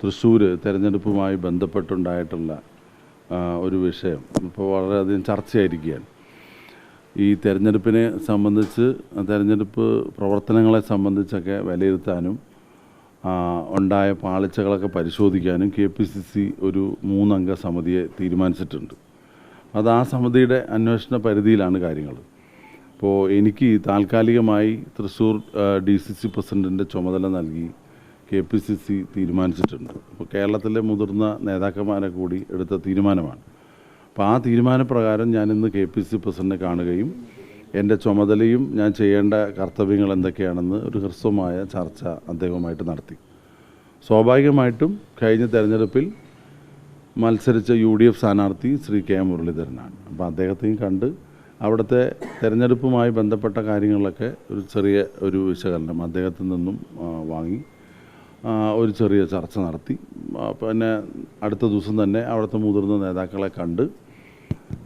തൃശ്ശൂർ തെരഞ്ഞെടുപ്പുമായി ബന്ധപ്പെട്ടുണ്ടായിട്ടുള്ള ഒരു വിഷയം. ഇപ്പോൾ വളരെയധികം ചർച്ചയായിരിക്കുകയാണ്. ഈ തെരഞ്ഞെടുപ്പിനെ സംബന്ധിച്ച് തെരഞ്ഞെടുപ്പ് പ്രവർത്തനങ്ങളെ സംബന്ധിച്ചൊക്കെ വിലയിരുത്താനും ഉണ്ടായ പാളിച്ചകളൊക്കെ പരിശോധിക്കാനും കെ പി സി സി ഒരു മൂന്നംഗ സമിതിയെ തീരുമാനിച്ചിട്ടുണ്ട്. അത് ആ സമിതിയുടെ അന്വേഷണ പരിധിയിലാണ് കാര്യങ്ങൾ. അപ്പോൾ എനിക്ക് താൽക്കാലികമായി തൃശ്ശൂർ ഡി സി സി പ്രസിഡന്റിന്റെ ചുമതല നൽകി കെ പി സി സി തീരുമാനിച്ചിട്ടുണ്ട്. അപ്പോൾ കേരളത്തിലെ മുതിർന്ന നേതാക്കന്മാരെ കൂടി എടുത്ത തീരുമാനമാണ്. അപ്പോൾ ആ തീരുമാനപ്രകാരം ഞാൻ ഇന്ന് കെ പി സി പ്രസിഡന്റിനെ കാണുകയും എന്റെ ചുമതലയും ഞാൻ ചെയ്യേണ്ട കർത്തവ്യങ്ങൾ എന്തൊക്കെയാണെന്ന് ഒരു ഹ്രസ്വമായ ചർച്ച അദ്ദേഹവുമായിട്ട് നടത്തി. സ്വാഭാവികമായിട്ടും കഴിഞ്ഞ തെരഞ്ഞെടുപ്പിൽ മത്സരിച്ച യു ഡി എഫ് സ്ഥാനാർത്ഥി ശ്രീ കെ മുരളീധരനാണ്. അപ്പോൾ അദ്ദേഹത്തെയും കണ്ട് അവിടുത്തെ തെരഞ്ഞെടുപ്പുമായി ബന്ധപ്പെട്ട കാര്യങ്ങളിലൊക്കെ ഒരു ചെറിയ ഒരു വിശകലനം അദ്ദേഹത്തിൽ നിന്നും വാങ്ങി. ഒരു ചെറിയ ചർച്ച നടത്തി. പിന്നെ അടുത്ത ദിവസം തന്നെ അവിടുത്തെ മുതിർന്ന നേതാക്കളെ കണ്ട്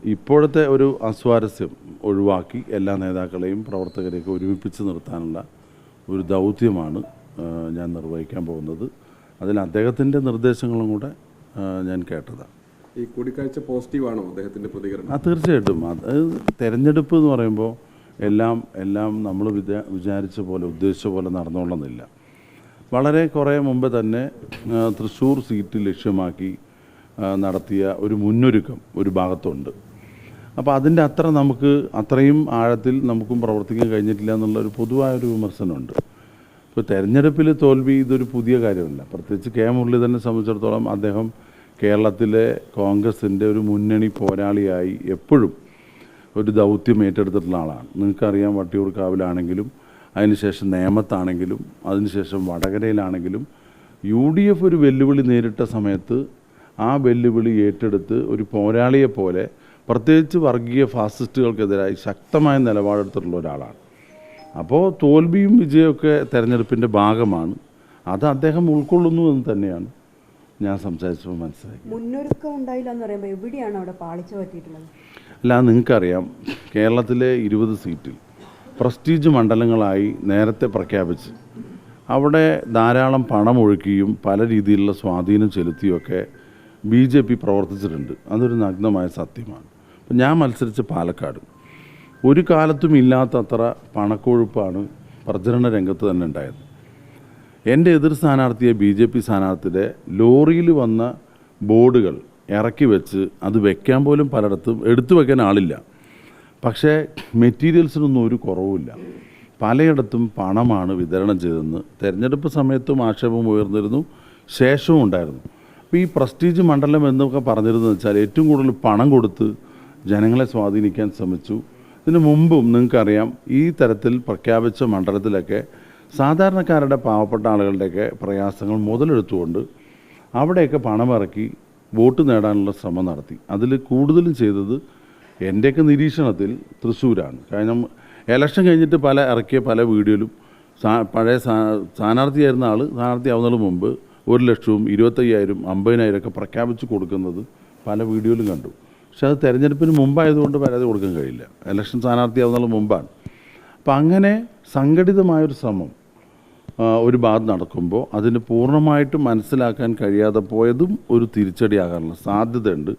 ഇപ്പോഴത്തെ ഒരു അസ്വാരസ്യം ഒഴിവാക്കി എല്ലാ നേതാക്കളെയും പ്രവർത്തകരെയൊക്കെ ഒരുമിപ്പിച്ച് നിർത്താനുള്ള ഒരു ദൗത്യമാണ് ഞാൻ നിർവഹിക്കാൻ പോകുന്നത്. അതിൽ അദ്ദേഹത്തിന്റെ നിർദ്ദേശങ്ങളും കൂടെ ഞാൻ കേട്ടതാണ്. ഈ കൂടിക്കാഴ്ച പോസിറ്റീവാണോ അദ്ദേഹത്തിന്റെ പ്രതികരണം? ആ തീർച്ചയായിട്ടും. അത് തിരഞ്ഞെടുപ്പ് എന്ന് പറയുമ്പോൾ എല്ലാം എല്ലാം നമ്മൾ വിചാ വിചാരിച്ച പോലെ ഉദ്ദേശിച്ച പോലെ നടന്നോളുന്നില്ല. വളരെ കുറേ മുമ്പ് തന്നെ തൃശ്ശൂർ സീറ്റ് ലക്ഷ്യമാക്കി നടത്തിയ ഒരു മുന്നൊരുക്കം ഒരു ഭാഗത്തുണ്ട്. അപ്പോൾ അതിന്റെ അത്ര നമുക്ക് അത്രയും ആഴത്തിൽ നമുക്കും പ്രവർത്തിക്കാൻ കഴിഞ്ഞിട്ടില്ല എന്നുള്ള ഒരു പൊതുവായൊരു വിമർശനമുണ്ട്. ഇപ്പോൾ തെരഞ്ഞെടുപ്പിൽ തോൽവി ഇതൊരു പുതിയ കാര്യമല്ല. പ്രത്യേകിച്ച് കെ മുരളീധരനെ സംബന്ധിച്ചിടത്തോളം അദ്ദേഹം കേരളത്തിലെ കോൺഗ്രസിന്റെ ഒരു മുന്നണി പോരാളിയായി എപ്പോഴും ഒരു ദൗത്യം ഏറ്റെടുത്തിട്ടുള്ള ആളാണ്. നിങ്ങൾക്കറിയാം വട്ടിയൂർക്കാവിലാണെങ്കിലും അതിനുശേഷം നേമത്താണെങ്കിലും അതിനുശേഷം വടകരയിലാണെങ്കിലും യു ഡി എഫ് ഒരു വെല്ലുവിളി നേരിട്ട സമയത്ത് ആ വെല്ലുവിളി ഏറ്റെടുത്ത് ഒരു പോരാളിയെ പോലെ പ്രത്യേകിച്ച് വർഗീയ ഫാസിസ്റ്റുകൾക്കെതിരായി ശക്തമായ നിലപാടെടുത്തിട്ടുള്ള ഒരാളാണ്. അപ്പോൾ തോൽവിയും വിജയമൊക്കെ തെരഞ്ഞെടുപ്പിന്റെ ഭാഗമാണ്. അത് അദ്ദേഹം ഉൾക്കൊള്ളുന്നു എന്ന് തന്നെയാണ് ഞാൻ സംസാരിച്ചപ്പോൾ മനസ്സിലാക്കി മുന്നൊരുക്കം ഉണ്ടായില്ല എന്ന് പറയുമ്പോൾ എവിടെയാണ് അവിടെ പാളിച്ച പറ്റിയിട്ടുള്ളത്? അല്ല നിങ്ങൾക്കറിയാം കേരളത്തിലെ ഇരുപത് സീറ്റിൽ പ്രസ്റ്റീജ് മണ്ഡലങ്ങളായി നേരത്തെ പ്രഖ്യാപിച്ച്. അവിടെ ധാരാളം പണം ഒഴുക്കിയും പല രീതിയിലുള്ള സ്വാധീനം ചെലുത്തിയൊക്കെ ബി ജെ പി പ്രവർത്തിച്ചിട്ടുണ്ട്. അതൊരു നഗ്നമായ സത്യമാണ്. അപ്പം ഞാൻ മത്സരിച്ച പാലക്കാട്. ഒരു കാലത്തും ഇല്ലാത്തത്ര പണക്കൊഴുപ്പാണ് പ്രചരണ രംഗത്ത് തന്നെ ഉണ്ടായത്. എന്റെ എതിർ സ്ഥാനാർത്ഥിയെ ബി ജെ പി സ്ഥാനാർത്ഥിയുടെ ലോറിയിൽ വന്ന ബോർഡുകൾ ഇറക്കി വെച്ച് അത് വെക്കാൻ പോലും പലയിടത്തും എടുത്തു വെക്കാൻ ആളില്ല. പക്ഷേ മെറ്റീരിയൽസിനൊന്നും ഒരു കുറവുമില്ല. പലയിടത്തും പണമാണ് വിതരണം ചെയ്തതെന്ന് തെരഞ്ഞെടുപ്പ് സമയത്തും ആക്ഷേപം ഉയർന്നിരുന്നു ശേഷവും ഉണ്ടായിരുന്നു. അപ്പോൾ ഈ പ്രസ്റ്റീജ് മണ്ഡലം എന്നൊക്കെ പറഞ്ഞിരുന്നത് വെച്ചാൽ ഏറ്റവും കൂടുതൽ പണം കൊടുത്ത് ജനങ്ങളെ സ്വാധീനിക്കാൻ ശ്രമിച്ചു. ഇതിനു മുമ്പും നിങ്ങൾക്കറിയാം ഈ തരത്തിൽ പ്രഖ്യാപിച്ച മണ്ഡലത്തിലൊക്കെ സാധാരണക്കാരുടെ പാവപ്പെട്ട ആളുകളുടെയൊക്കെ പ്രയാസങ്ങൾ മുതലെടുത്തുകൊണ്ട് അവിടെയൊക്കെ പണമിറക്കി വോട്ട് നേടാനുള്ള ശ്രമം നടത്തി. അതിൽ കൂടുതലും ചെയ്തത് എന്റെയൊക്കെ നിരീക്ഷണത്തിൽ തൃശ്ശൂരാണ്. കാരണം ഇലക്ഷൻ കഴിഞ്ഞിട്ട് പല ഇറക്കിയ പല വീഡിയോയിലും പഴയ സ്ഥാ- സ്ഥാനാർത്ഥിയായിരുന്ന ആൾ സ്ഥാനാർത്ഥിയാവുന്നതിന് മുമ്പ് ഒരു ലക്ഷവും ഇരുപത്തയ്യായിരം അമ്പതിനായിരം ഒക്കെ പ്രഖ്യാപിച്ച് കൊടുക്കുന്നത് പല വീഡിയോയിലും കണ്ടു. പക്ഷെ അത് തെരഞ്ഞെടുപ്പിന് മുമ്പായതുകൊണ്ട് പരാതി കൊടുക്കാൻ കഴിയില്ല. ഇലക്ഷൻ സ്ഥാനാർത്ഥിയാവുന്നതിന് മുമ്പാണ്. അപ്പം അങ്ങനെ സംഘടിതമായൊരു ശ്രമം ഒരു ഭാഗത്ത് നടക്കുമ്പോൾ അതിന് പൂർണമായിട്ടും മനസ്സിലാക്കാൻ കഴിയാതെ പോയതും ഒരു തിരിച്ചടിയാകാനുള്ള സാധ്യതയുണ്ട്.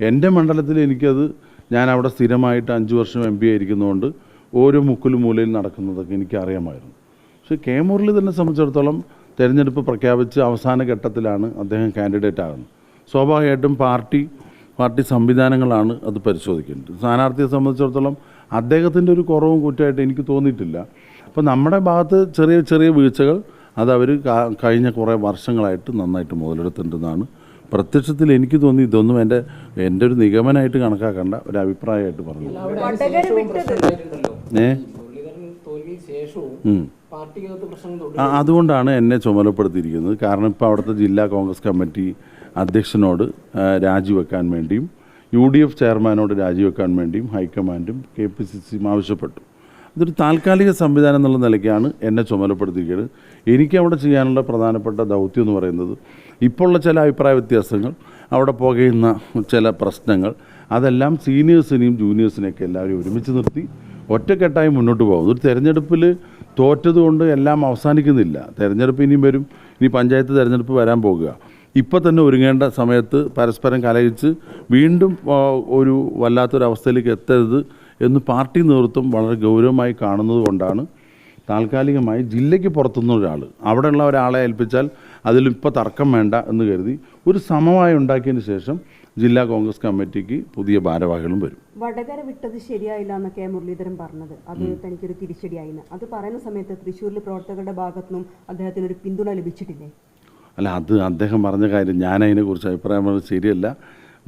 എന്റെ മണ്ഡലത്തിൽ എനിക്കത് ഞാൻ അവിടെ സ്ഥിരമായിട്ട് അഞ്ച് വർഷം എം പി ആയിരിക്കുന്നതുകൊണ്ട് ഓരോ മുക്കിലും മൂലയിൽ നടക്കുന്നതൊക്കെ എനിക്ക് അറിയാമായിരുന്നു പക്ഷേ കെ തന്നെ സംബന്ധിച്ചിടത്തോളം തെരഞ്ഞെടുപ്പ് പ്രഖ്യാപിച്ച് അവസാന ഘട്ടത്തിലാണ് അദ്ദേഹം കാൻഡിഡേറ്റ് ആകുന്നത്. സ്വാഭാവികമായിട്ടും പാർട്ടി പാർട്ടി സംവിധാനങ്ങളാണ് അത് പരിശോധിക്കേണ്ടത്. സ്ഥാനാർത്ഥിയെ സംബന്ധിച്ചിടത്തോളം അദ്ദേഹത്തിന്റെ ഒരു കുറവും കുറ്റമായിട്ട് എനിക്ക് തോന്നിയിട്ടില്ല. അപ്പോൾ നമ്മുടെ ഭാഗത്ത് ചെറിയ ചെറിയ വീഴ്ചകൾ അതവർ കഴിഞ്ഞ കുറേ വർഷങ്ങളായിട്ട് നന്നായിട്ട് മുതലെടുത്തിട്ടുണ്ടെന്നാണ് പ്രത്യക്ഷത്തിൽ എനിക്ക് തോന്നി ഇതൊന്നും എന്റെ എന്റെ ഒരു നിഗമനമായിട്ട് കണക്കാക്കേണ്ട ഒരു അഭിപ്രായമായിട്ട് പറഞ്ഞു. ഏ? ആ, അതുകൊണ്ടാണ് എന്നെ ചുമതലപ്പെടുത്തിയിരിക്കുന്നത്. കാരണം ഇപ്പോൾ അവിടുത്തെ ജില്ലാ കോൺഗ്രസ് കമ്മിറ്റി അധ്യക്ഷനോട് രാജിവെക്കാൻ വേണ്ടിയും യു ഡി എഫ് ചെയർമാനോട് രാജിവെക്കാൻ വേണ്ടിയും ഹൈക്കമാൻഡും കെ പി സി സിയും ആവശ്യപ്പെട്ടു. ഇതൊരു താൽക്കാലിക സംവിധാനം എന്നുള്ള നിലയ്ക്കാണ് എന്നെ ചുമതലപ്പെടുത്തിയിരിക്കുന്നത്. എനിക്ക് അവിടെ ചെയ്യാനുള്ള പ്രധാനപ്പെട്ട ദൗത്യം എന്ന് പറയുന്നത് ഇപ്പോഴുള്ള ചില അഭിപ്രായ വ്യത്യാസങ്ങൾ അവിടെ പുകയുന്ന ചില പ്രശ്നങ്ങൾ അതെല്ലാം സീനിയേഴ്സിനെയും ജൂനിയേഴ്സിനെയൊക്കെ എല്ലാവരും ഒരുമിച്ച് നിർത്തി ഒറ്റക്കെട്ടായി മുന്നോട്ട് പോകും. ഒരു തെരഞ്ഞെടുപ്പിൽ തോറ്റതുകൊണ്ട് എല്ലാം അവസാനിക്കുന്നില്ല. തെരഞ്ഞെടുപ്പ് ഇനിയും വരും. ഇനി പഞ്ചായത്ത് തെരഞ്ഞെടുപ്പ് വരാൻ പോകുക. ഇപ്പം തന്നെ ഒരുങ്ങേണ്ട സമയത്ത് പരസ്പരം കലയിച്ച് വീണ്ടും ഒരു വല്ലാത്തൊരവസ്ഥയിലേക്ക് എത്തരുത് എന്ന് പാർട്ടി നേതൃത്വം വളരെ ഗൗരവമായി കാണുന്നത് കൊണ്ടാണ് താൽക്കാലികമായി ജില്ലയ്ക്ക് പുറത്തുനിന്ന് ഒരാൾ അവിടെയുള്ള ഒരാളെ ഏൽപ്പിച്ചാൽ അതിലിപ്പോൾ തർക്കം വേണ്ട എന്ന് കരുതി ഒരു സമവായം ഉണ്ടാക്കിയതിന് ശേഷം ജില്ലാ കോൺഗ്രസ് കമ്മിറ്റിക്ക് പുതിയ ഭാരവാഹികളും വരും. വടകര വിട്ടത് ശരിയായില്ല എന്ന് കെ മുരളീധരൻ പറഞ്ഞത്. അത് തനിക്കൊരു തിരിച്ചടിയായി അത് പറയുന്ന സമയത്ത് തൃശ്ശൂരിലെ പ്രവർത്തകരുടെ ഭാഗത്തുനിന്നും അദ്ദേഹത്തിന് ഒരു പിന്തുണ ലഭിച്ചിട്ടില്ലേ? അല്ല അത് അദ്ദേഹം പറഞ്ഞ കാര്യം ഞാൻ അതിനെക്കുറിച്ച് അഭിപ്രായം പറഞ്ഞത് ശരിയല്ല.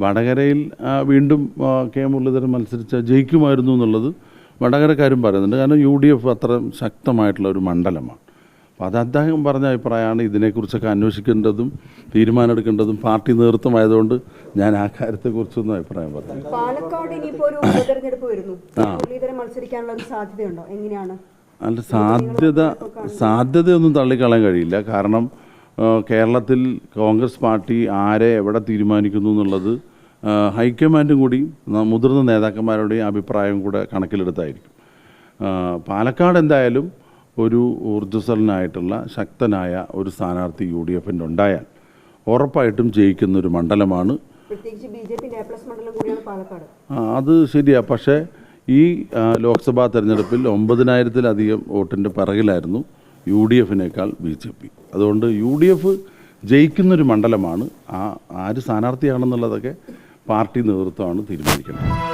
വടകരയിൽ വീണ്ടും കെ. മുരളീധരൻ മത്സരിച്ച ജയിക്കുമായിരുന്നു എന്നുള്ളത് വടകരക്കാരും പറയുന്നുണ്ട്. കാരണം യു ഡി എഫ് അത്ര ശക്തമായിട്ടുള്ള ഒരു മണ്ഡലമാണ്. അപ്പോൾ അത് അദ്ദേഹം പറഞ്ഞ അഭിപ്രായമാണ്. ഇതിനെക്കുറിച്ചൊക്കെ അന്വേഷിക്കേണ്ടതും തീരുമാനമെടുക്കേണ്ടതും പാർട്ടി നേതൃത്വമായതുകൊണ്ട് ഞാൻ ആ കാര്യത്തെക്കുറിച്ചൊന്നും അഭിപ്രായം പറഞ്ഞു പാലക്കാട് ഒരു ഉപതെരഞ്ഞെടുപ്പ് വരുന്നു. മത്സരിക്കാനുള്ള ഒരു സാധ്യതയുണ്ടോ? എങ്ങനെയാണ്? അല്ല സാധ്യത സാധ്യതയൊന്നും തള്ളിക്കളയാൻ കഴിയില്ല. കാരണം കേരളത്തിൽ കോൺഗ്രസ് പാർട്ടി ആരെ എവിടെ തീരുമാനിക്കുന്നു എന്നുള്ളത് ഹൈക്കമാൻഡും കൂടി മുതിർന്ന നേതാക്കന്മാരുടെയും അഭിപ്രായം കൂടെ കണക്കിലെടുത്തായിരിക്കും. പാലക്കാട് എന്തായാലും ഒരു ഊർജസ്വലനായിട്ടുള്ള ശക്തനായ ഒരു സ്ഥാനാർത്ഥി യു ഡി എഫിന്റെ ഉണ്ടായാൽ ഉറപ്പായിട്ടും ജയിക്കുന്ന ഒരു മണ്ഡലമാണ് അത് ശരിയാ. പക്ഷേ ഈ ലോക്സഭാ തെരഞ്ഞെടുപ്പിൽ ഒമ്പതിനായിരത്തിലധികം വോട്ടിന്റെ പിറകിലായിരുന്നു. യു ഡി എഫിനേക്കാൾ ബി ജെ പി. അതുകൊണ്ട് യു ഡി എഫ് ജയിക്കുന്നൊരു മണ്ഡലമാണ് ആ ആര് സ്ഥാനാർത്ഥിയാണെന്നുള്ളതൊക്കെ പാർട്ടി നേതൃത്വമാണ് തീരുമാനിക്കുന്നത്